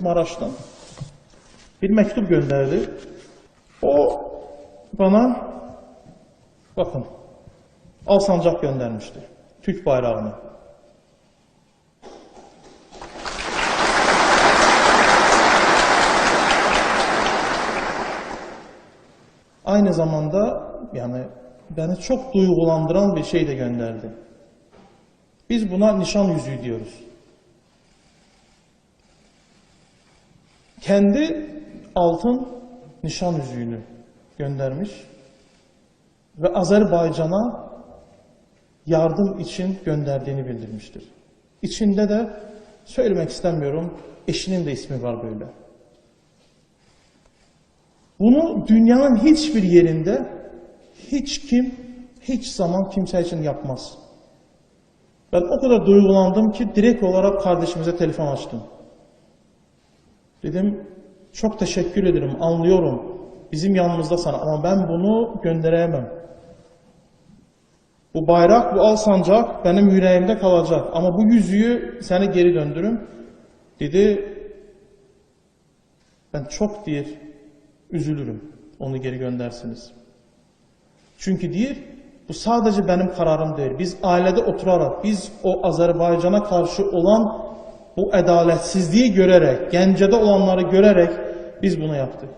Maraş'tan bir mektup gönderdi. O bana bakın al sancak göndermişti. Türk bayrağını. Aynı zamanda yani beni çok duygulandıran bir şey de gönderdi. Biz buna nişan yüzüğü diyoruz. Kendi altın nişan yüzüğünü göndermiş ve Azerbaycan'a yardım için gönderdiğini bildirmiştir. İçinde de söylemek istemiyorum, eşinin de ismi var böyle. Bunu dünyanın hiçbir yerinde hiç kim, hiç zaman kimse için yapmaz. Ben o kadar duygulandım ki direkt olarak kardeşimize telefon açtım. Dedim çok teşekkür ederim, anlıyorum. Bizim yanımızda sana ama ben bunu gönderemem. Bu bayrak, bu al sancak benim yüreğimde kalacak. Ama bu yüzüğü seni geri döndürüm. Dedi ben çok diyor üzülürüm onu geri göndersiniz. Çünkü diyor bu sadece benim kararım değil. Biz ailede oturarak, biz o Azerbaycan'a karşı olan bu adaletsizliği görerek, Gence'de olanları görerek biz bunu yaptık.